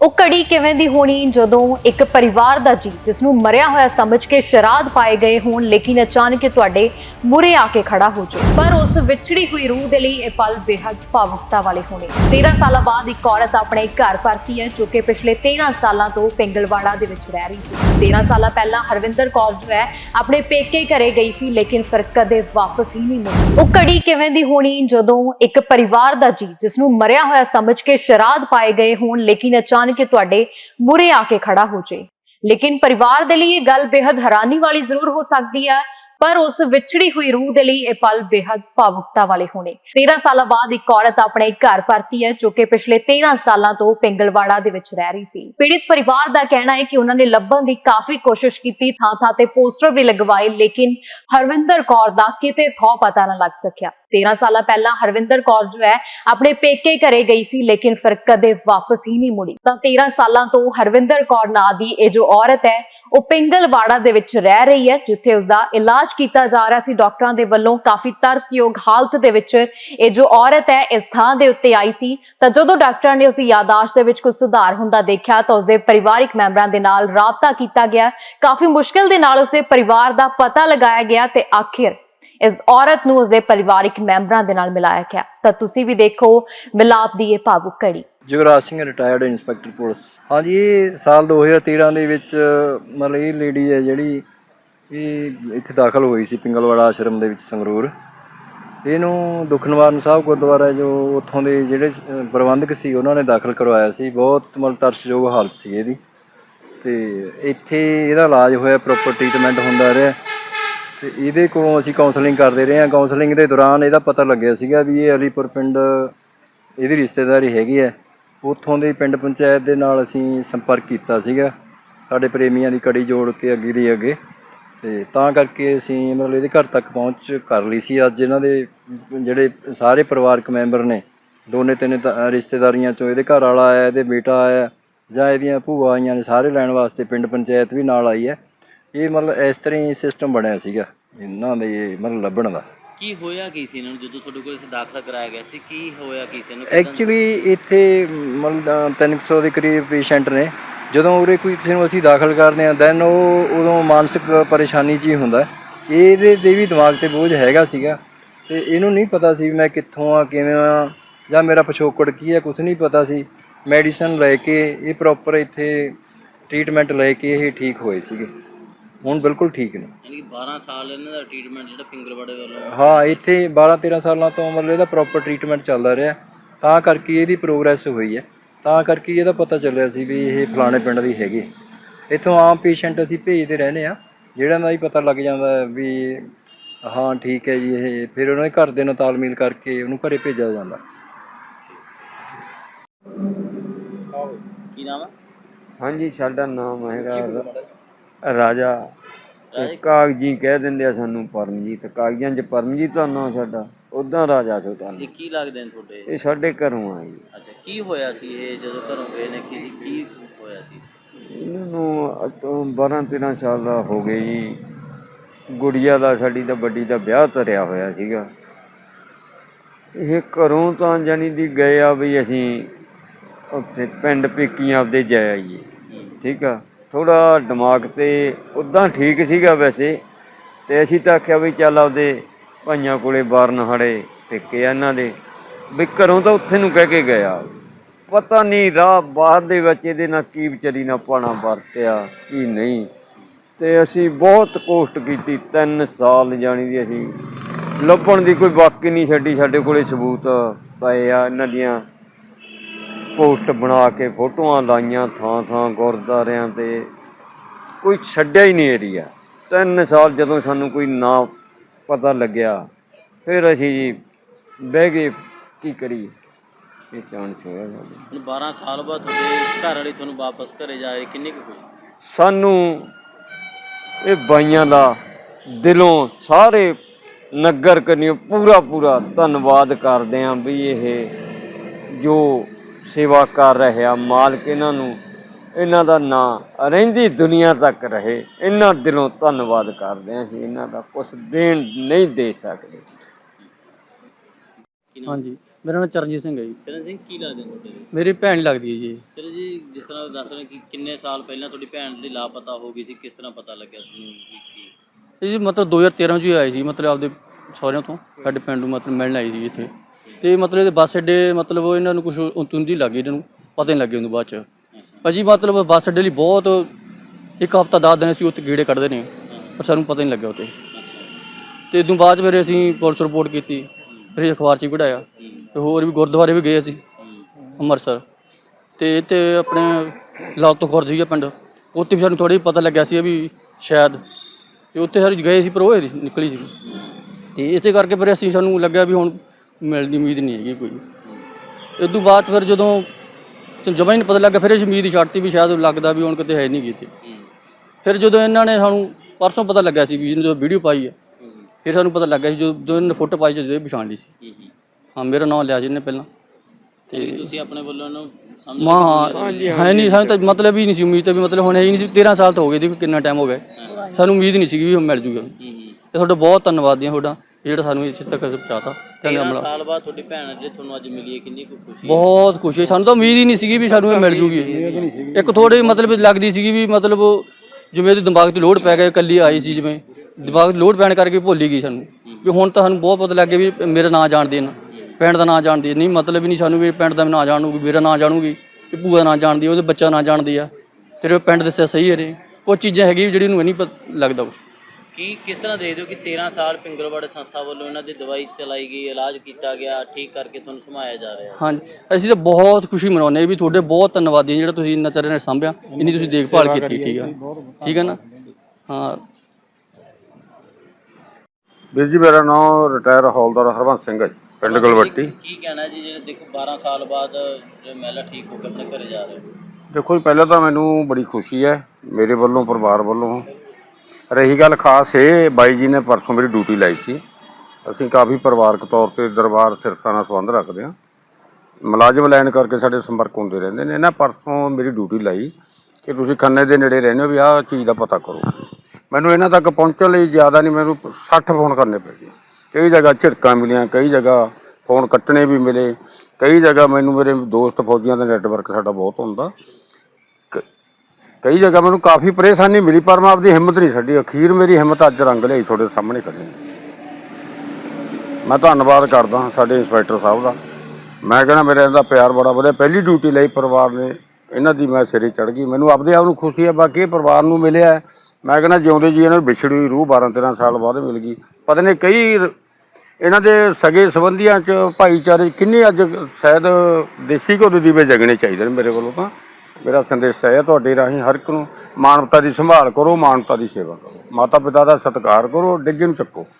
ਉਹ ਘੜੀ ਕਿਵੇਂ ਦੀ ਹੋਣੀ ਜਦੋਂ ਇੱਕ ਪਰਿਵਾਰ ਦਾ ਜੀ ਜਿਸ ਨੂੰ ਮਰਿਆ ਹੋਇਆ ਸਮਝ ਕੇ ਸ਼ਰਾਧ ਪਾਏ ਗਏ ਹੋਣ, ਲੇਕਿਨ ਅਚਾਨਕ ਹੀ ਤੁਹਾਡੇ ਮੂਰੇ ਆ ਕੇ ਖੜਾ ਹੋ ਜਾਵੇ। ਪਰ ਉਸ ਵਿਛੜੀ ਹੋਈ ਰੂਹ ਦੇ ਲਈ ਇਹ ਪਲ ਬੇਹੱਦ ਭਾਵੁਕਤਾ ਵਾਲੇ ਹੋਣੇ। 13 ਸਾਲਾਂ ਬਾਅਦ ਇੱਕ ਔਰਤ ਆਪਣੇ ਘਰ ਪਰਤੀ ਹੈ, ਜੋ ਕਿ ਪਿਛਲੇ 13 ਸਾਲਾਂ ਤੋਂ ਪਿੰਗਲਵਾੜਾ ਦੇ ਵਿੱਚ ਰਹਿ ਰਹੀ ਸੀ। 13 ਸਾਲਾਂ ਪਹਿਲਾਂ ਹਰਵਿੰਦਰ ਕੌਰ ਜੋ ਹੈ, ਆਪਣੇ ਪੇਕੇ ਘਰੇ ਗਈ ਸੀ, ਲੇਕਿਨ ਫਿਰ ਕਦੇ ਵਾਪਸ ਹੀ ਨਹੀਂ ਮੁੜੀ ਉਹ ਘੜੀ ਕਿਵੇਂ ਦੀ ਹੋਣੀ ਜਦੋਂ ਇੱਕ ਪਰਿਵਾਰ ਦਾ ਜੀ ਜਿਸ ਨੂੰ ਮਰਿਆ ਹੋਇਆ ਸਮਝ ਕੇ ਸ਼ਰਾਧ ਪਾਏ ਗਏ ਹੋਣ, ਲੇਕਿਨ ਅਚਾਨਕ ਕਿ ਤੁਹਾਡੇ ਮੂਰੇ ਆ ਕੇ ਖੜਾ ਹੋ ਜਾਏ ਲੇਕਿਨ ਪਰਿਵਾਰ ਦੇ ਲਈ ਇਹ ਗੱਲ ਬੇहद ਹੈਰਾਨੀ ਵਾਲੀ ਜ਼ਰੂਰ ਹੋ ਸਕਦੀ ਹੈ ਪਰ ਉਸ ਵਿਛੜੀ ਹੋਈ ਰੂਹ ਦੇ ਲਈ ਇਹ ਪਲ ਬੇहद ਭਾਵੁਕਤਾ ਵਾਲੇ ਹੋਣੇ। 13 ਸਾਲਾਂ ਬਾਅਦ ਇੱਕ ਔਰਤ ਆਪਣੇ ਘਰ ਪਰਤੀ ਹੈ, ਜੋ ਕਿ ਪਿਛਲੇ 13 ਸਾਲਾਂ ਤੋਂ ਪਿੰਗਲਵਾੜਾ ਦੇ ਵਿੱਚ ਰਹਿ ਰਹੀ ਸੀ। ਪੀੜਿਤ ਪਰਿਵਾਰ ਦਾ ਕਹਿਣਾ ਹੈ ਕਿ ਉਹਨਾਂ ਨੇ ਲੱਭਣ ਦੀ ਕਾਫੀ ਕੋਸ਼ਿਸ਼ ਕੀਤੀ ਥਾਂ ਥਾਂ ਤੇ ਪੋਸਟਰ ਵੀ ਲਗਵਾਏ, ਲੇਕਿਨ ਹਰਵਿੰਦਰ ਕੌਰ ਦਾ ਕਿਤੇ ਥੋ ਪਤਾ ਨਾ ਲੱਗ ਸਕਿਆ। 13 ਸਾਲਾਂ ਪਹਿਲਾਂ ਹਰਵਿੰਦਰ ਕੌਰ ਜੋ ਹੈ, ਆਪਣੇ ਪੇਕੇ ਘਰੇ ਗਈ ਸੀ, ਲੇਕਿਨ ਫਿਰ ਕਦੇ ਵਾਪਸ ਹੀ ਨਹੀਂ ਮੁੜੀ। ਤਾਂ 13 ਸਾਲਾਂ ਤੋਂ ਹਰਵਿੰਦਰ ਕੌਰ ਨਾਂ ਦੀ ਇਹ ਜੋ ਔਰਤ ਹੈ ਉਹ ਪਿੰਗਲਵਾੜਾ ਦੇ ਵਿੱਚ ਰਹਿ ਰਹੀ ਹੈ, ਜਿੱਥੇ ਉਸ ਦਾ ਇਲਾਜ ਕੀਤਾ ਜਾ ਰਿਹਾ ਸੀ। ਡਾਕਟਰਾਂ ਦੇ ਵੱਲੋਂ ਕਾਫੀ ਤਰਸਯੋਗ ਹਾਲਤ ਦੇ ਵਿੱਚ ਇਹ ਜੋ ਔਰਤ ਹੈ, ਇਸ ਥਾਂ ਦੇ ਉੱਤੇ ਆਈ ਸੀ। ਤਾਂ ਜਦੋਂ ਡਾਕਟਰਾਂ ਨੇ ਉਸ ਦੀ ਯਾਦਾਸ਼ਤ ਦੇ ਵਿੱਚ ਕੁਝ ਸੁਧਾਰ ਹੁੰਦਾ ਦੇਖਿਆ, ਤਾਂ ਉਸ ਦੇ ਪਰਿਵਾਰਿਕ ਮੈਂਬਰਾਂ ਦੇ ਨਾਲ ਰਾਬਤਾ ਕੀਤਾ ਗਿਆ। ਕਾਫੀ ਮੁਸ਼ਕਿਲ ਦੇ ਨਾਲ ਉਸ ਦੇ ਪਰਿਵਾਰ ਦਾ ਪਤਾ ਲਗਾਇਆ ਗਿਆ ਤੇ ਆਖਿਰ ਇਸ ਔਰਤ ਨੂੰ ਉਸ ਦੇ ਪਰਿਵਾਰਿਕ ਮੈਂਬਰਾਂ ਦੇ ਨਾਲ ਮਿਲਾਇਆ ਗਿਆ। ਤਾਂ ਤੁਸੀਂ ਵੀ ਦੇਖੋ ਮਿਲਾਪ ਦੀ ਇਹ ਭਾਵੁਕ ਘੜੀ। Jugraj Singh retired inspector police. ਹਾਂਜੀ ਇਹ ਸਾਲ 2013 ਦੇ ਵਿੱਚ ਮਤਲਬ ਇਹ ਲੇਡੀ ਹੈ ਜਿਹੜੀ ਇਹ ਇੱਥੇ ਦਾਖਲ ਹੋਈ ਸੀ ਪਿੰਗਲਵਾੜਾ ਆਸ਼ਰਮ ਦੇ ਵਿੱਚ ਸੰਗਰੂਰ। ਇਹਨੂੰ ਦੁੱਖ ਨਿਵਾਰਨ ਸਾਹਿਬ ਗੁਰਦੁਆਰਾ ਜੋ ਉੱਥੋਂ ਦੇ ਜਿਹੜੇ ਪ੍ਰਬੰਧਕ ਸੀ ਉਹਨਾਂ ਨੇ ਦਾਖਲ ਕਰਵਾਇਆ ਸੀ। ਬਹੁਤ ਮਤਲਬ ਤਰਸਯੋਗ ਹਾਲਤ ਸੀ ਇਹਦੀ। ਤੇ ਇੱਥੇ ਇਹਦਾ ਇਲਾਜ ਹੋਇਆ ਪ੍ਰੋਪਰ ਟ੍ਰੀਟਮੈਂਟ ਹੁੰਦਾ ਰਿਹਾ। ਤੇ ਇਹਦੇ ਕੋਲੋਂ ਅਸੀਂ ਕਾਉਂਸਲਿੰਗ ਕਰਦੇ ਰਹੇ ਹਾਂ। ਕਾਉਂਸਲਿੰਗ ਦੇ ਦੌਰਾਨ ਇਹਦਾ ਪਤਾ ਲੱਗਿਆ ਸੀਗਾ ਵੀ ਇਹ ਅਲੀਪੁਰ ਪਿੰਡ ਇਹਦੀ ਰਿਸ਼ਤੇਦਾਰੀ ਹੈਗੀ ਹੈ। ਉੱਥੋਂ ਦੇ ਪਿੰਡ ਪੰਚਾਇਤ ਦੇ ਨਾਲ ਅਸੀਂ ਸੰਪਰਕ ਕੀਤਾ ਸੀਗਾ। ਸਾਡੇ ਪ੍ਰੇਮੀਆਂ ਦੀ ਕੜੀ ਜੋੜ ਕੇ ਅੱਗੇ ਦੀ ਅੱਗੇ। ਤੇ ਤਾਂ ਕਰਕੇ ਅਸੀਂ ਮਤਲਬ ਇਹਦੇ ਘਰ ਤੱਕ ਪਹੁੰਚ ਕਰ ਲਈ ਸੀ। ਅੱਜ ਇਹਨਾਂ ਦੇ ਜਿਹੜੇ ਸਾਰੇ ਪਰਿਵਾਰਕ ਮੈਂਬਰ ਨੇ, ਦੋਨੇ ਤਿੰਨ ਰਿਸ਼ਤੇਦਾਰੀਆਂ ਚੋਂ ਇਹਦੇ ਘਰ ਵਾਲਾ ਆਇਆ, ਇਹਦੇ ਬੇਟਾ ਆਇਆ, ਜਾਂ ਇਹਦੀਆਂ ਭੂਆ ਆਈਆਂ ਨੇ, ਸਾਰੇ ਲੈਣ ਵਾਸਤੇ ਪਿੰਡ ਪੰਚਾਇਤ ਵੀ ਨਾਲ ਆਈ ਹੈ। ਇਹ ਮਤਲਬ ਇਸ ਤਰ੍ਹਾਂ ਹੀ ਸਿਸਟਮ ਬਣਿਆ ਸੀਗਾ ਇਹਨਾਂ ਦੇ ਮਤਲਬ ਲੱਭਣ ਦਾ। ਕੀ ਹੋਇਆ ਕੀ ਸੀ ਇਹਨਾਂ ਨੂੰ ਜਦੋਂ ਤੁਹਾਡੇ ਕੋਲ ਇਸ ਦਾਖਲਾ ਕਰਾਇਆ ਗਿਆ ਸੀ? ਕੀ ਹੋਇਆ ਕੀ ਸੀ ਇਹਨੂੰ ਐਕਚੁਅਲੀ ਇੱਥੇ ਮਤਲਬ 300 ਦੇ ਕਰੀਬ ਪੇਸ਼ੈਂਟ ਨੇ। ਜਦੋਂ ਉਰੇ ਕੋਈ ਕਿਸੇ ਨੂੰ ਅਸੀਂ ਦਾਖਲ ਕਰਦੇ ਹਾਂ ਦੈਨ ਉਹ ਉਦੋਂ ਮਾਨਸਿਕ ਪਰੇਸ਼ਾਨੀ ਹੀ ਹੁੰਦਾ। ਇਹਦੇ ਦੇ ਵੀ ਦਿਮਾਗ ਤੇ ਬੋਝ ਹੈਗਾ ਸੀਗਾ। ਤੇ ਇਹਨੂੰ ਨਹੀਂ ਪਤਾ ਸੀ ਮੈਂ ਕਿੱਥੋਂ ਆ ਕਿਵੇਂ ਆ ਜਾਂ ਮੇਰਾ ਪਿਛੋਕੜ ਕੀ ਹੈ ਕੁਝ ਨਹੀਂ ਪਤਾ ਸੀ। ਮੈਡੀਸਨ ਲੈ ਕੇ ਇਹ ਪ੍ਰੋਪਰ ਇੱਥੇ ਟ੍ਰੀਟਮੈਂਟ ਲੈ ਕੇ ਇਹ ਠੀਕ ਹੋਏ ਸੀਗੇ। ਹੁਣ ਬਿਲਕੁਲ ਠੀਕ ਨੇ। ਯਾਨੀ ਕਿ 12 ਸਾਲ ਇਹਨਾਂ ਦਾ ਟ੍ਰੀਟਮੈਂਟ ਜਿਹੜਾ ਪਿੰਗਲਵਾੜੇ ਵੱਲੋਂ ਹਾਂ ਇੱਥੇ 12 13 ਸਾਲਾਂ ਤੋਂ ਮਤਲਬ ਇਹਦਾ ਪ੍ਰੋਪਰ ਟ੍ਰੀਟਮੈਂਟ ਚੱਲਦਾ ਰਿਹਾ। ਤਾਂ ਕਰਕੇ ਇਹਦੀ ਪ੍ਰੋਗਰੈਸ ਹੋਈ ਹੈ। ਤਾਂ ਕਰਕੇ ਇਹਦਾ ਪਤਾ ਚੱਲਿਆ ਸੀ ਵੀ ਇਹ ਫਲਾਣੇ ਪਿੰਡ ਦੀ ਹੈਗੀ। ਇੱਥੋਂ ਆਮ ਪੇਸ਼ੈਂਟ ਅਸੀਂ ਭੇਜਦੇ ਰਹਿੰਦੇ ਆ ਜਿਹੜਾ ਦਾ ਹੀ ਪਤਾ ਲੱਗ ਜਾਂਦਾ ਵੀ ਹਾਂ ਠੀਕ ਹੈ ਜੀ ਇਹ। ਫਿਰ ਉਹਨਾਂ ਦੇ ਘਰ ਦੇ ਨਾਲ ਤਾਲਮੇਲ ਕਰਕੇ ਉਹਨੂੰ ਘਰੇ ਭੇਜਿਆ ਜਾਂਦਾ। ਕੀ ਨਾਮ ਹੈ? ਹਾਂਜੀ ਸਾਡਾ ਨਾਮ ਹੈਗਾ ਰਾਜਾ ਤੇ ਕਾਗਜੀ ਕਹਿ ਦਿੰਦੇ ਆ ਸਾਨੂੰ ਪਰਮਜੀਤ ਕਾਗਜ਼ਾਂ 'ਚ ਪਰਮਜੀਤ ਦਾ ਨਾਮ ਸਾਡਾ ਉਦਾਂ ਰਾਜਾ ਸਾਡਾ ਇਹ ਕੀ ਲੱਗਦੇ ਨੇ ਤੁਹਾਡੇ? ਇਹ ਸਾਡੇ ਘਰੋਂ ਆ ਜੀ। ਅੱਛਾ ਕੀ ਹੋਇਆ ਸੀ ਇਹ ਜਦੋਂ ਘਰੋਂ ਗਏ ਨੇ? ਕੀ ਕੀ ਹੋਇਆ ਸੀ? ਇਹਨਾਂ ਨੂੰ ਅੱਜ ਤੋਂ 12 13 ਸਾਲ ਦਾ ਹੋ ਗਏ ਜੀ। ਗੁੜੀਆ ਦਾ ਸਾਡੀ ਦਾ ਵੱਡੀ ਦਾ ਵਿਆਹ ਧਰਿਆ ਹੋਇਆ ਸੀਗਾ। ਇਹ ਘਰੋਂ ਤਾਂ ਜਾਨੀ ਦੀ ਗਏ ਆ ਵੀ ਅਸੀਂ ਉੱਥੇ ਪਿੰਡ ਪੇਕੀਆਂ ਆਪਦੇ ਜਾ ਆਈਏ ਠੀਕ ਆ? ਥੋੜਾ ਦਿਮਾਗ ਤੇ ਉਦਾਂ ਠੀਕ ਸੀਗਾ ਵੈਸੇ, ਤੇ ਅਸੀਂ ਤਾਂ ਆਖਿਆ ਵੀ ਚੱਲ ਆਪਦੇ ਭਾਈਆਂ ਕੋਲੇ ਬਾਰਨ ਹੜੇ ਪੇਕੇ ਆ ਇਹਨਾਂ ਦੇ, ਵੀ ਘਰੋਂ ਤਾਂ ਉੱਥੇ ਨੂੰ ਕਹਿ ਕੇ ਗਿਆ ਪਤਾ ਨਹੀਂ ਰਾਹ ਬਾਹਰ ਦੇ ਵਿੱਚ ਇਹਦੇ ਨਾਲ ਕੀ ਵਿਚਾਰੀ ਨਾਲ ਪਾਣਾ ਵਰਤਿਆ, ਕੀ ਨਹੀਂ। ਤੇ ਅਸੀਂ ਬਹੁਤ ਕੋਸ਼ਟ ਕੀਤੀ 3 ਸਾਲ ਜਾਣੀ ਦੀ ਅਸੀਂ, ਲੱਭਣ ਦੀ ਕੋਈ ਬਾਕੀ ਨਹੀਂ ਛੱਡੀ, ਸਾਡੇ ਕੋਲੇ ਸਬੂਤ ਪਏ ਆ ਇਹਨਾਂ ਦੀਆਂ। ਪੋਸਟ ਬਣਾ ਕੇ ਫੋਟੋਆਂ ਲਾਈਆਂ ਥਾਂ ਥਾਂ ਗੁਰਦਾਰਿਆਂ ਤੇ। ਕੋਈ ਛੱਡਿਆ ਹੀ ਨਹੀਂ ਏਰੀਆ ਤਿੰਨ ਸਾਲ ਜਦੋਂ ਸਾਨੂੰ ਕੋਈ ਨਾ ਪਤਾ ਲੱਗਿਆ ਫਿਰ ਅਸੀਂ ਜੀ ਬਹਿ ਗਏ ਕੀ ਕਰੀਏ? ਇਹ ਚਾਂਸ ਹੋਇਆ ਸਾਡੇ ਹੁਣ 12 ਸਾਲ ਬਾਅਦ ਤੁਹਾਡੇ ਘਰ ਵਾਲੀ ਤੁਹਾਨੂੰ ਵਾਪਸ ਘਰੇ ਜਾ ਰਹੇ ਕਿੰਨੀ ਕੁ ਖੁਸ਼ੀ ਸਾਨੂੰ ਇਹ ਬਾਈਆਂ ਦਾ ਦਿਲੋਂ ਸਾਰੇ ਨਗਰ ਕਨੀਓ ਪੂਰਾ ਪੂਰਾ ਧੰਨਵਾਦ ਕਰਦੇ ਆਂ ਵੀ ਇਹ ਜੋ ਸੇਵਾ ਕਰ ਰਿਹਾ ਮਾਲਕ ਇਹਨਾਂ ਨੂੰ ਇਹਨਾਂ ਦਾ ਨਾਂ ਰਹਿੰਦੀ ਦੁਨੀਆ ਤੱਕ ਰਹੇ। ਇਹਨਾਂ ਦਿਲੋਂ ਧੰਨਵਾਦ ਕਰਦੇ ਆਂ ਅਸੀਂ ਇਹਨਾਂ ਦਾ ਕੁਝ ਦੇਣ ਨਹੀਂ ਦੇ ਸਕਦੇ। ਹਾਂਜੀ ਮੇਰਾ ਨਾਮ ਚਰਨਜੀਤ ਸਿੰਘ ਹੈ ਜੀ। ਚਰਨ ਸਿੰਘ ਕੀ ਲੱਗਦੇ ਨੇ ਤੁਹਾਡੇ? ਮੇਰੀ ਭੈਣ ਹੀ ਲੱਗਦੀ ਹੈ ਜੀ। ਚਲੋ ਜੀ ਜਿਸ ਤਰ੍ਹਾਂ ਦੱਸ ਰਹੇ ਕਿ ਕਿੰਨੇ ਸਾਲ ਪਹਿਲਾਂ ਤੁਹਾਡੀ ਭੈਣ ਦੀ ਲਾਪਤਾ ਹੋ ਗਈ ਸੀ ਕਿਸ ਤਰ੍ਹਾਂ ਪਤਾ ਲੱਗਿਆ ਤੁਹਾਨੂੰ ਕੀ ਕੀ? ਇਹ ਜੀ ਮਤਲਬ 2013 ਚ ਹੀ ਆਏ ਸੀ ਮਤਲਬ ਆਪਦੇ ਸਹੁਰਿਆਂ ਤੋਂ ਸਾਡੇ ਪਿੰਡ ਨੂੰ ਮਤਲਬ ਮਿਲਣ ਆਈ ਸੀ ਇੱਥੇ। ਤੇ ਮਤਲਬ ਇਹਦੇ ਬੱਸ ਅੱਡੇ, ਮਤਲਬ ਉਹ ਇਹਨਾਂ ਨੂੰ ਕੁਝ ਤੁੰਦੀ ਲੱਗੀ ਇਹਨਾਂ ਨੂੰ ਪਤਾ ਨਹੀਂ ਲੱਗਿਆ ਉਹਨੂੰ ਬਾਅਦ ਚ। ਅਜੀ ਮਤਲਬ ਬੱਸ ਅੱਡੇ ਲਈ ਬਹੁਤ ਇੱਕ ਹਫਤਾ ਦਸ ਦਿਨ ਅਸੀਂ ਉੱਥੇ ਗੇੜੇ ਕੱਢਦੇ ਨੇ, ਪਰ ਸਾਨੂੰ ਪਤਾ ਨਹੀਂ ਲੱਗਿਆ ਉੱਥੇ। ਤੇ ਇਦੋਂ ਬਾਅਦ 'ਚ ਫਿਰ ਅਸੀਂ ਪੁਲਿਸ ਰਿਪੋਰਟ ਕੀਤੀ, ਫਿਰ ਅਖਬਾਰ 'ਚ ਵੀ ਕਢਾਇਆ। ਤੇ ਹੋਰ ਵੀ ਗੁਰਦੁਆਰੇ ਵੀ ਗਏ ਅਸੀਂ, ਅੰਮ੍ਰਿਤਸਰ। ਤੇ ਇੱਥੇ ਆਪਣੇ ਲਾਤੋ ਖੁਰਦ ਸੀਗਾ ਪਿੰਡ, ਉੱਥੇ ਵੀ ਸਾਨੂੰ ਥੋੜੀ ਪਤਾ ਲੱਗਿਆ ਸੀ ਵੀ ਸ਼ਾਇਦ। ਤੇ ਉੱਥੇ ਸਾਰੇ ਗਏ ਸੀ, ਪਰ ਉਹ ਨਿਕਲੀ ਸੀ। ਤੇ ਇਸੇ ਕਰਕੇ ਫਿਰ ਅਸੀਂ ਸਾਨੂੰ ਲੱਗਿਆ ਵੀ ਹੁਣ ਮਿਲਣ ਦੀ ਉਮੀਦ ਨਹੀਂ ਹੈਗੀ ਕੋਈ। ਇਦੋਂ ਬਾਅਦ 'ਚ ਫਿਰ ਜਦੋਂ ਜਮਾਂ ਹੀ ਨਹੀਂ ਪਤਾ ਲੱਗਾ ਫਿਰ ਅਸੀਂ ਉਮੀਦ ਹੀ ਛੱਡਤੀ ਵੀ ਸ਼ਾਇਦ ਲੱਗਦਾ ਵੀ ਹੁਣ ਕਿਤੇ ਹੈ ਨਹੀਂ ਇੱਥੇ। ਫਿਰ ਜਦੋਂ ਇਹਨਾਂ ਨੇ ਸਾਨੂੰ ਪਰਸੋਂ ਪਤਾ ਲੱਗਿਆ ਸੀ ਵੀ ਜਦੋਂ ਵੀਡੀਓ ਪਾਈ ਹੈ ਫਿਰ ਸਾਨੂੰ ਪਤਾ ਲੱਗਾ ਸੀ ਜਦੋਂ ਜਦੋਂ ਇਹਨਾਂ ਨੇ ਫੋਟੋ ਪਾਈ ਜਦੋਂ ਇਹ ਪਛਾਣ ਲਈ ਸੀ। ਹਾਂ ਮੇਰਾ ਨਾਮ ਲਿਆ ਜੀ ਇਹਨੇ ਪਹਿਲਾਂ। ਤੇ ਤੁਸੀਂ ਆਪਣੇ ਵੱਲੋਂ ਇਹਨੂੰ ਸਮਝ ਮਾਂ ਹਾਂ ਹੈ ਨਹੀਂ ਸਾਨੂੰ ਤਾਂ ਮਤਲਬ ਹੀ ਨਹੀਂ ਸੀ ਉਮੀਦ ਤਾਂ ਵੀ ਮਤਲਬ ਹੁਣ ਹੈ ਹੀ ਨਹੀਂ ਸੀ 13 ਸਾਲ ਤਾਂ ਹੋ ਗਏ ਦੇਖੋ ਕਿੰਨਾ ਟਾਈਮ ਹੋ ਗਿਆ। ਸਾਨੂੰ ਉਮੀਦ ਨਹੀਂ ਸੀ ਵੀ ਉਹ ਮਿਲ ਜੂਗਾ। ਤੇ ਤੁਹਾਡਾ ਬਹੁਤ ਧੰਨਵਾਦੀ ਹਾਂ ਤੁਹਾਡਾ। ਜਿਹੜਾ ਸਾਨੂੰ ਇੱਥੇ ਤੱਕ ਪਹੁੰਚਾਤਾ ਤੇ 13 ਸਾਲ ਬਾਅਦ ਤੁਹਾਡੀ ਭੈਣ ਜਿਹੜੀ ਤੁਹਾਨੂੰ ਅੱਜ ਮਿਲੀ ਹੈ ਕਿੰਨੀ ਕੁ ਖੁਸ਼ੀ ਹੈ? ਬਹੁਤ ਖੁਸ਼ੀ ਹੈ। ਸਾਨੂੰ ਤਾਂ ਉਮੀਦ ਹੀ ਨਹੀਂ ਸੀਗੀ ਵੀ ਸਾਨੂੰ ਇਹ ਮਿਲ ਜੂਗੀ। ਇੱਕ ਥੋੜੀ ਮਤਲਬ ਲੱਗਦੀ ਸੀਗੀ ਵੀ ਮਤਲਬ ਜਿਵੇਂ ਇਹਦੇ ਦਿਮਾਗ ਤੇ ਲੋਡ ਪੈ ਗਿਆ ਇਕੱਲੀ ਆਈ ਸੀ ਜਿਵੇਂ। ਦਿਮਾਗ ਤੇ ਲੋਡ ਪੈਣ ਕਰਕੇ ਭੁੱਲ ਹੀ ਗਈ ਸਾਨੂੰ। ਵੀ ਹੁਣ ਤਾਂ ਸਾਨੂੰ ਬਹੁਤ ਪਤਾ ਲੱਗ ਗਿਆ ਵੀ ਮੇਰਾ ਨਾਂ ਜਾਣਦੀ ਨਾ ਪਿੰਡ ਦਾ ਨਾਂ ਜਾਣਦੀ ਨਹੀਂ ਮਤਲਬ ਹੀ ਨਹੀਂ ਸਾਨੂੰ ਵੀ ਪਿੰਡ ਦਾ ਨਾਂ ਜਾਣੂਗੀ ਮੇਰਾ ਨਾਂ ਜਾਣੂਗੀ ਵੀ ਭੂਆ ਦਾ ਨਾਂ ਜਾਣਦੀ ਹੈ ਉਹਦੇ ਬੱਚਾ ਨਾਂ ਜਾਣਦੀ ਆ। ਤੇਰੇ ਪਿੰਡ ਦੱਸਿਆ ਸਹੀ ਹੈ ਰੇ ਕੁਝ ਚੀਜ਼ਾਂ ਹੈਗੀਆਂ ਜਿਹੜੀ ਨੂੰ ਨਹੀਂ ਪਤਾ ਲੱਗਦਾ ਕੁਛ। ਕੀ ਕਿਸ ਤਰ੍ਹਾਂ ਦੇਖਦੇ ਹੋ ਕਿ 13 ਸਾਲ ਪਿੰਗਲਵਾੜਾ ਸੰਸਥਾ ਵੱਲੋਂ ਇਹਨਾਂ ਦੀ ਦਵਾਈ ਚਲਾਈ ਗਈ ਇਲਾਜ ਕੀਤਾ ਗਿਆ ਠੀਕ ਕਰਕੇ ਤੁਹਾਨੂੰ ਸਮਾਇਆ ਜਾ ਰਿਹਾ? ਹਾਂਜੀ ਅਸੀਂ ਤਾਂ ਬਹੁਤ ਖੁਸ਼ੀ ਮਨਾਉਂਦੇ ਵੀ ਤੁਹਾਡੇ ਬਹੁਤ ਧੰਨਵਾਦੀ ਹਾਂ ਜਿਹੜਾ ਤੁਸੀਂ ਇੰਨਾ ਚਿਰ ਨੇ ਸਾਂਭਿਆ ਇੰਨੀ ਤੁਸੀਂ ਦੇਖਭਾਲ ਕੀਤੀ ਠੀਕ ਆ। ਠੀਕ ਹੈ ਨਾ? ਹਾਂ। ਵੀਰ ਜੀ ਮੇਰਾ ਨਾਮ ਰਿਟਾਇਰ ਹੌਲਦਾਰ ਹਰਵੰਸ ਸਿੰਘ ਹੈ ਜੀ, ਪਿੰਡ ਗਲਵੱਟੀ। ਕੀ ਕਹਿਣਾ ਜੀ ਜਿਹੜੇ ਦੇਖੋ 12 ਸਾਲ ਬਾਅਦ ਜੋ ਮਹਿਲਾ ਠੀਕ ਹੋ ਕੇ ਆਪਣੇ ਘਰੇ ਜਾ ਰਹੇ ਹੋ। ਦੇਖੋ ਜੀ ਪਹਿਲਾਂ ਤਾਂ ਮੈਨੂੰ ਬੜੀ ਖੁਸ਼ੀ ਹੈ ਮੇਰੇ ਵੱਲੋਂ ਪਰਿਵਾਰ ਵੱਲੋਂ। ਰਹੀ ਗੱਲ ਖਾਸ ਇਹ, ਬਾਈ ਜੀ ਨੇ ਪਰਸੋਂ ਮੇਰੀ ਡਿਊਟੀ ਲਾਈ ਸੀ। ਅਸੀਂ ਕਾਫੀ ਪਰਿਵਾਰਕ ਤੌਰ ਤੇ ਦਰਬਾਰ ਸਿਰਸਾ ਨਾਲ ਸੰਬੰਧ ਰੱਖਦੇ ਹਾਂ। ਮੁਲਾਜ਼ਮ ਲੈਣ ਕਰਕੇ ਸਾਡੇ ਸੰਪਰਕ ਹੁੰਦੇ ਰਹਿੰਦੇ ਨੇ। ਇਹਨਾਂ ਪਰਸੋਂ ਮੇਰੀ ਡਿਊਟੀ ਲਾਈ ਕਿ ਤੁਸੀਂ ਖੰਨੇ ਦੇ ਨੇੜੇ ਰਹਿੰਦੇ ਹੋ ਵੀ ਆਹ ਚੀਜ਼ ਦਾ ਪਤਾ ਕਰੋ। ਮੈਨੂੰ ਇਹਨਾਂ ਤੱਕ ਪਹੁੰਚਣ ਲਈ ਜ਼ਿਆਦਾ ਨਹੀਂ, ਮੈਨੂੰ 60 ਫੋਨ ਕਰਨੇ ਪਏ ਜੀ। ਕਈ ਜਗ੍ਹਾ ਝਿੜਕਾਂ ਮਿਲੀਆਂ, ਕਈ ਜਗ੍ਹਾ ਫੋਨ ਕੱਟਣੇ ਵੀ ਮਿਲੇ। ਕਈ ਜਗ੍ਹਾ ਮੈਨੂੰ ਮੇਰੇ ਦੋਸਤ ਫੌਜੀਆਂ ਦਾ ਨੈਟਵਰਕ ਸਾਡਾ ਬਹੁਤ ਹੁੰਦਾ। ਕਈ ਜਗ੍ਹਾ ਮੈਨੂੰ ਕਾਫੀ ਪਰੇਸ਼ਾਨੀ ਮਿਲੀ, ਪਰ ਮੈਂ ਆਪਣੀ ਹਿੰਮਤ ਨਹੀਂ ਛੱਡੀ। ਅਖੀਰ ਮੇਰੀ ਹਿੰਮਤ ਅੱਜ ਰੰਗ ਲਈ ਤੁਹਾਡੇ ਸਾਹਮਣੇ ਖੜੀ ਮੈਂ ਧੰਨਵਾਦ ਕਰਦਾ ਸਾਡੇ ਇੰਸਪੈਕਟਰ ਸਾਹਿਬ ਦਾ। ਮੈਂ ਕਹਿੰਦਾ, ਮੇਰੇ ਇਹਦਾ ਪਿਆਰ ਬੜਾ ਵਧੀਆ। ਪਹਿਲੀ ਡਿਊਟੀ ਲਈ ਪਰਿਵਾਰ ਨੇ, ਇਹਨਾਂ ਦੀ ਮੈਂ ਸਿਰੇ ਚੜ ਗਈ। ਮੈਨੂੰ ਆਪਦੇ ਆਪ ਨੂੰ ਖੁਸ਼ੀ ਹੈ, ਬਾਕੀ ਪਰਿਵਾਰ ਨੂੰ ਮਿਲਿਆ ਮੈਂ ਕਹਿੰਦਾ, ਜਿਉਂਦੇ ਜੀ ਇਹਨਾਂ ਨੂੰ ਵਿਛੜੀ ਹੋਈ ਰੂਹ 12 13 ਸਾਲ ਬਾਅਦ ਮਿਲ ਗਈ। ਪਤਾ ਨਹੀਂ ਕਈ ਇਹਨਾਂ ਦੇ ਸਗੇ ਸੰਬੰਧੀਆਂ ਚ ਭਾਈਚਾਰੇ ਕਿੰਨੇ ਅੱਜ ਸ਼ਾਇਦ ਦੇਸੀ ਘਿਓ ਦੇ ਦੀਵੇ ਜਗਣੇ ਚਾਹੀਦੇ ਨੇ ਮੇਰੇ ਕੋਲੋਂ ਤਾਂ। ਮੇਰਾ ਸੰਦੇਸ਼ ਹੈ ਤੁਹਾਡੇ ਰਾਹੀਂ ਹਰ ਇੱਕ ਨੂੰ ਮਾਨਵਤਾ ਦੀ ਸੰਭਾਲ ਕਰੋ, ਮਾਨਵਤਾ ਦੀ ਸੇਵਾ ਕਰੋ। ਮਾਤਾ ਪਿਤਾ ਦਾ ਸਤਿਕਾਰ ਕਰੋ, ਡਿੱਗੇ ਨੂੰ ਚੱਕੋ।